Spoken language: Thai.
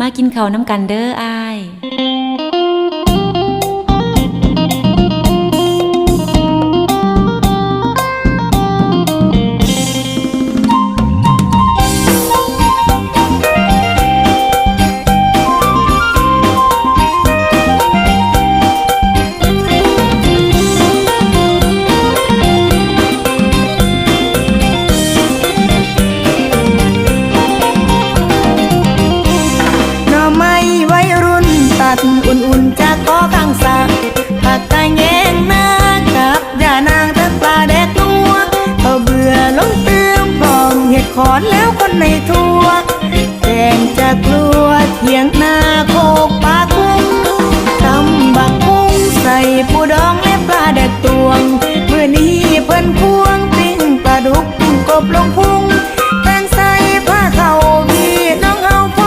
มากินข้าวน้ำกันเด้ออา ผักผัตาแงงนะกับยานางทั้ปลาแดกนัวเขาเบื่อลงเติมปอมเห็ดขอแล้วคนในทัวแดงจะกลัวเถียงนาโคกปลาคุ้งตำบักคุ้งใส่ปูดองและปลาแดกตวเมื่อนี้เพิ่นควงปิ้งปลาดุกกบลงพู